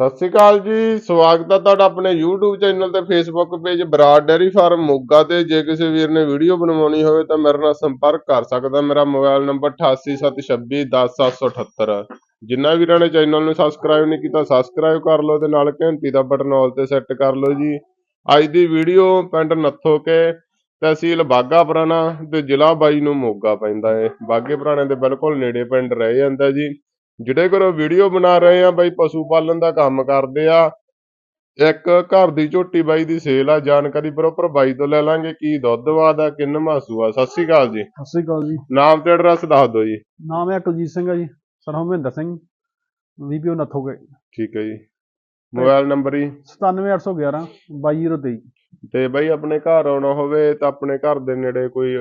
ਸਤਿ ਸ਼੍ਰੀ ਅਕਾਲ ਜੀ, ਸਵਾਗਤ ਹੈ ਤੁਹਾਡਾ ਆਪਣੇ YouTube ਚੈਨਲ ਤੇ Facebook page Brar dairy farm, Moga ਤੇ। ਜੇ ਕਿਸੇ ਵੀਰ ਨੇ ਵੀਡੀਓ ਬਣਵਾਉਣੀ ਹੋਵੇ ਤਾਂ ਮੇਰੇ ਨਾਲ ਸੰਪਰਕ ਕਰ ਸਕਦਾ। ਮੇਰਾ ਮੋਬਾਈਲ ਨੰਬਰ 8876210778 ਜਿੰਨਾ ਵੀਰਾਂ ਨੇ ਚੈਨਲ ਨੂੰ ਸਬਸਕ੍ਰਾਈਬ ਨਹੀਂ ਕੀਤਾ ਸਬਸਕ੍ਰਾਈਬ ਕਰ ਲਓ ਤੇ ਨਾਲ ਘੰਟੀ ਦਾ ਬਟਨ ਆਲ ਤੇ ਸੈੱਟ ਕਰ ਲਓ ਜੀ। ਅੱਜ ਦੀ ਵੀਡੀਓ ਪਿੰਡ ਨੱਥੋ ਕੇ ਤਹਿਸੀਲ ਬਾਗਾ ਪੁਰਾਣਾ ਤੇ ਜ਼ਿਲ੍ਹਾ ਬਾਈ ਨੂੰ ਮੋਗਾ ਪੈਂਦਾ ਏ। ਬਾਗੇ ਪੁਰਾਣੇ ਦੇ ਬਿਲਕੁਲ ਨੇੜੇ ਪਿੰਡ ਰਹਿ ਜਾਂਦਾ ਜੀ। ਜਿਹੜੇ ਘਰੋਂ ਵੀਡੀਓ ਬਣਾ ਰਹੇ ਆ ਬਾਈ ਪਸ਼ੂ ਪਾਲਣ ਦਾ ਕੰਮ ਕਰਦੇ ਆ। ਇੱਕ ਘਰ ਦੀ ਝੋਟੀ ਬਾਈ ਦੀ ਸੇਲ ਆ ਜਾਣਕਾਰੀ ਪ੍ਰੋਪਰ ਬਾਈ ਤੋਂ ਲੈ ਲਾਂਗੇ। ਕੀ ਦੁੱਧ ਵਾਦਾ ਕਿੰਨ ਮਾਸੂ ਆ? ਸਤਿ ਸ਼੍ਰੀ ਅਕਾਲ ਜੀ। ਸਤਿ ਸ਼੍ਰੀ ਅਕਾਲ ਜੀ। ਨਾਮ ਤੇ ਐਡਰੈਸ ਦੱਸ ਦਿਓ ਜੀ। ਨਾਮ ਹੈ ਕੁਲਜੀਤ ਸਿੰਘ ਹੈ ji sir Harminder Singh V P O Nathoge ਠੀਕ ਹੈ ਜੀ। ਮੋਬਾਈਲ ਨੰਬਰ ਹੀ 97811 22023 ਤੇ ਬਾਈ ਆਪਣੇ ਘਰ ਆਉਣਾ ਹੋਵੇ ਤਾਂ ਆਪਣੇ ਘਰ ਦੇ ਨੇੜੇ ਕੋਈ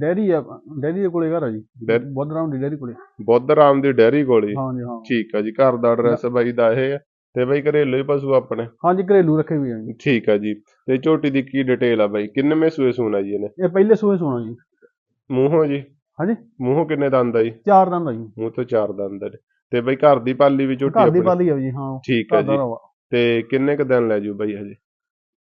ਡੈਰੀ ਆ ਡੈਰੀ ਦੇ ਕੋਲੇ ਘਰ ਆ ਜੀ। ਬੋਧਰਾਮ ਦੀ ਡੈਰੀ ਕੋਲੇ। ਬੁੱਧ ਰਾਮ ਦੀ ਡੈਰੀ ਕੋਲ? ਹੀ ਹਾਂ। ਠੀਕ ਹੈ ਜੀ ਘਰ ਦਾ ਐਡਰੈਸ ਬਾਈ ਦਾ ਇਹ ਹੈ ਤੇ ਬਾਈ ਘਰੇਲੂ ਹੀ ਪਸ਼ੂ ਆਪਣੇ? ਹਾਂ ਜੀ ਘਰੇਲੂ ਰੱਖੇ ਹੋਏ ਆ ਜੀ। ਠੀਕ ਹੈ ਜੀ। ਤੇ ਝੋਟੀ ਦੀ ਕੀ ਡਿਟੇਲ ਆ ਬਾਈ? ਕਿੰਨਵੇਂ ਸੂਏ ਸੂਣਾ ਜੀ ਇਹਨੇ? ਇਹ ਪਹਿਲੇ ਸੂਏ ਸੋਣਾ ਜੀ। ਮੂੰਹੋਂ ਜੀ? ਹਾਂਜੀ। ਮੂੰਹੋਂ ਕਿੰਨੇ ਦੰਦ ਆ ਜੀ? ਚਾਰ ਦੰਦ ਆ ਜੀ। ਮੂੰਹ ਤੋਂ ਚਾਰ ਦੰਦ ਨੇ ਤੇ ਬਈ ਘਰ ਦੀ ਪਾਲੀ ਵੀ ਝੋਟੀ ਘਰ ਦੀ ਆਪਣੀ? ਪਾਲੀ ਆ ਜੀ ਹਾਂ। ਠੀਕ ਘਰ ਦਾ ਜੀ। ਰਵਾ। ਤੇ ਕਿੰਨੇ ਕ ਦਿਨ ਲੈ ਜੂ ਬਈ ਹਜੇ?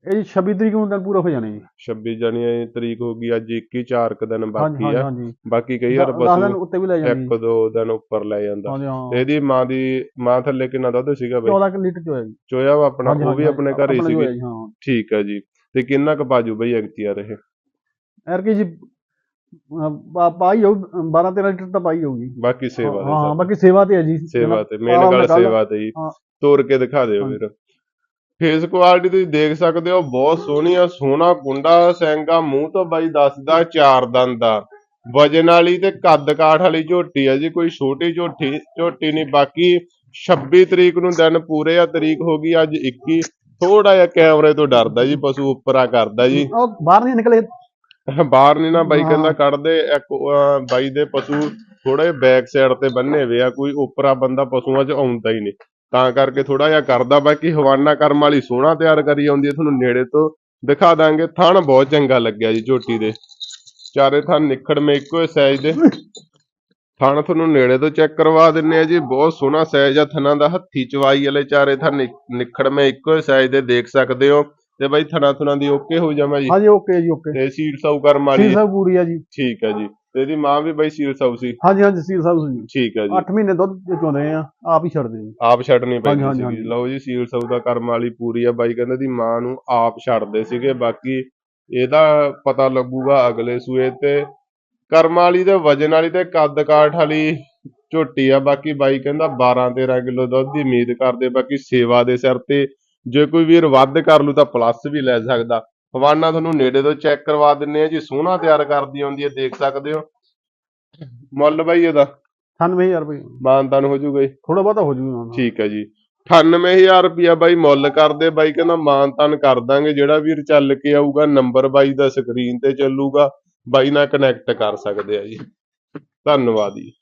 ਇਹ ਜੀ 26 ਤਰੀਕ ਨੂੰ ਦਿਨ ਪੂਰਾ ਹੋ ਜਾਣੇ ਜੀ। 26 ਜਣੀ ਤਰੀਕ ਹੋ ਗਈ ਅੱਜ 21 4 ਕ ਦਿਨ ਬਾਕੀ ਆ। ਹਾਂਜੀ। ਬਾਕੀ ਕਈ ਵਾਰ 10 ਦਿਨ ਉੱਤੇ ਵੀ ਲੈ ਜਾਂਦੇ ਇੱਕ ਦੋ ਦਿਨ ਉੱਪਰ ਲੈ ਜਾਂਦਾ। ਹਾਂ। ਜੀ ਤੇ ਹਾਂ ਇਹਦੀ ਮਾਂ ਦੀ ਮਾਂ ਥੱਲੇ ਕਿੰਨਾ ਦੁੱਧ ਸੀਗਾ ਬਈ? 14 ਕਿ ਲੀਟਰ ਚ ਹੋਇਆ ਜੀ। ਚੋਇਆ ਵਾ ਆਪਣਾ ਉਹ ਵੀ ਆਪਣੇ ਘਰ ਹੀ ਸੀਗੀ। ਜੀ, ਹਾਂ ਠੀਕ ਹੈ ਜੀ। ਤੇ ਕਿੰਨਾ ਕ ਬਾਜੂ ਬਈ ਐਕਟੀਆਰ ਇਹ ਐਰ ਕੀ ਜੀ ਪਾਈ ਹੋਊ 12 13 ਲੀਟਰ ਤਾਂ ਪਾਈ ਹੋਊਗੀ। ਬਾਕੀ ਸੇਵਾ ਹਾਂ ਬਾਕੀ ਸੇਵਾ ਤੇ ਹੈ ਜੀ। ਸੇਵਾ ਤੇ ਮੇਨ ਗੱਲ ਸੇਵਾ ਤੇ ਹੀ। ਹਾਂ। ਤੋੜ ਕੇ ਦਿਖਾ ਦਿਓ ਹਾਂ। ਫੇਸ ਕੁਆਲਿਟੀ ਤੁਸੀਂ ਦੇਖ ਸਕਦੇ ਹੋ ਬਹੁਤ ਸੋਹਣੀ ਆ ਸੋਹਣਾ ਕੁੰਡਾ ਸਿੰਗਾ ਮੂੰਹ ਤੋਂ ਬਾਈ ਦੱਸਦਾ ਚਾਰ ਦੰਦ ਦਾ। ਵਜਨ ਵਾਲੀ ਤੇ ਕੱਦ ਕਾਠ ਵਾਲੀ ਝੋਟੀ ਆ ਜੀ ਕੋਈ ਛੋਟੀ ਝੋਟੀ ਝੋਟੀ ਨਹੀਂ ਬਾਕੀ 26 ਤਰੀਕ ਨੂੰ ਦਿਨ ਪੂਰੇ ਆ ਤਰੀਕ ਹੋ ਗਈ ਅੱਜ 21 ਥੋੜਾ ਜਿਹਾ ਕੈਮਰੇ ਤੋਂ ਡਰਦਾ ਜੀ ਪਸ਼ੂ ਉੱਪਰਾ ਕਰਦਾ ਜੀ। ਉਹ ਬਾਹਰ ਨਹੀਂ ਨਿਕਲੇ। ਬਾਹਰ ਨਹੀਂ ਨਾ ਬਾਈ। ਕਹਿੰਦਾ ਕੱਢਦੇ ਬਾਈ ਦੇ ਪਸ਼ੂ ਥੋੜੇ ਬੈਕ ਸਾਈਡ ਤੇ ਬੰਨੇ ਵੇ ਆ ਕੋਈ ਉਪਰਾ ਬੰਦਾ ਪਸ਼ੂਆਂ 'ਚ ਆਉਂਦਾ ਹੀ ਨਹੀਂ। ਤਾਂ ਕਰਕੇ ਥੋੜਾ ਜਿਹਾ ਕਰਦਾ ਬਾਕੀ ਹਵਾਨਾ ਕਰਮ ਵਾਲੀ ਸੋਹਣਾ ਤਿਆਰ ਕਰੀ ਆਉਂਦੀ ਹੈ ਤੁਹਾਨੂੰ ਨੇੜੇ ਤੋਂ ਦਿਖਾ ਦਾਂਗੇ। ਥਣ ਬਹੁਤ ਚੰਗਾ ਲੱਗਿਆ ਜੀ ਝੋਟੀ ਦੇ। ਚਾਰੇ ਥਣ ਨਿਖੜ ਮੇ ਇੱਕੋ ਹੀ ਸਾਈਜ਼ ਦੇ। ਥਣ ਤੁਹਾਨੂੰ ਨੇੜੇ ਤੋਂ ਚੈੱਕ ਕਰਵਾ ਦਿੰਨੇ ਆ ਜੀ। ਬਹੁਤ ਸੋਹਣਾ ਸਾਈਜ਼ ਆ ਥਣਾਂ ਦਾ ਹੱਥੀ ਚਵਾਈ ਵਾਲੇ ਚਾਰੇ ਥਣ ਨਿਖੜ ਮੇ ਇੱਕੋ ਹੀ ਸਾਈਜ਼ ਦੇ ਦੇਖ ਸਕਦੇ ਹੋ। ਤੇ ਬਾਈ ਥਣਾ ਥੁਣਾ ਦੀ ਓਕੇ ਹੋ ਜਾਵਾਂ ਜੀ? ਹਾਂਜੀ ਓਕੇ ਜੀ ਓਕੇ। ਤੇ ਸੀਰ ਸਾਊ ਕਰਮ ਵਾਲੀ। ਸੀਲ ਸਾਹਿਬ ਪੂਰੀ ਆ ਜੀ। ਠੀਕ ਹੈ ਜੀ। ਤੇ ਇਹਦੀ ਮਾਂ ਵੀ ਬਾਈ ਸੀਰ ਸਾਊ ਸੀ। ਹਾਂਜੀ ਹਾਂਜੀ ਸੀਲ ਸਾਹਿਬ ਜੀ ਠੀਕ ਹੈ ਜੀ। 8 ਮਹੀਨੇ ਦੁੱਧ ਚੋਂਦੇ ਆ ਆਪ ਹੀ ਛੱਡਦੇ ਜੀ ਆਪ ਛੱਡਣੀ ਪੈਂਦੀ ਹਾਂਜੀ, ਸੀਗੀ। ਹਾਂਜੀ। ਲਓ ਜੀ ਸੀਲ ਸਾਊ ਦਾ ਕਰਮ ਵਾਲੀ ਪੂਰੀ ਆ। ਬਾਈ ਕਹਿੰਦੇ ਦੀ ਮਾਂ ਨੂੰ ਆਪ ਛੱਡਦੇ ਸੀਗੇ। ਬਾਕੀ ਇਹਦਾ ਪਤਾ ਲੱਗੂਗਾ ਅਗਲੇ ਸੂਏ ਤੇ। ਕਰਮ ਵਾਲੀ ਤੇ ਵਜਨ ਵਾਲੀ ਤੇ ਕੱਦ ਕਾਠ ਵਾਲੀ ਝੋਟੀ ਆ। ਬਾਕੀ ਬਾਈ ਕਹਿੰਦਾ 12 13 ਕਿਲੋ ਦੁੱਧ ਦੀ ਉਮੀਦ ਕਰਦੇ। ਬਾਕੀ ਸੇਵਾ ਦੇ ਸਿਰ ਤੇ ਜੇ ਕੋਈ ਵੀਰ ਵੱਧ ਕਰ ਲੂ ਤਾਂ ਪਲੱਸ ਵੀ ਲੈ ਸਕਦਾ। ਹਵਾਨਾ ਤੁਹਾਨੂੰ ਨੇੜੇ ਤੋਂ ਚੈੱਕ ਕਰਵਾ ਦਿੰਨੇ ਆ ਜੀ ਸੋਹਣਾ ਤਿਆਰ ਕਰਦੀ ਆਉਂਦੀ ਹੈ ਦੇਖ ਸਕਦੇ ਹੋ। ਮੁੱਲ ਬਾਈ ਇਹਦਾ? 98000 ਰੁਪਏ ਮਾਨਤਾਨ ਹੋ ਜੂਗਾ ਜੀ। ਥੋੜਾ ਬਹੁਤਾ ਹੋ ਜੂਗਾ ਠੀਕ ਹੈ ਜੀ। 98000 ਰੁਪਿਆ ਬਾਈ ਮੁੱਲ ਕਰਦੇ ਬਾਈ ਕਹਿੰਦਾ ਮਾਨ ਤਾਨ ਕਰ ਦਾਂਗੇ ਜਿਹੜਾ ਵੀਰ ਚੱਲ ਕੇ ਆਊਗਾ ਨੰਬਰ ਬਾਈ ਦਾ ਸਕਰੀਨ ਤੇ ਚੱਲੂਗਾ ਬਾਈ ਨਾਲ ਕਨੈਕਟ ਕਰ ਸਕਦੇ ਆ ਜੀ। ਧੰਨਵਾਦ ਜੀ।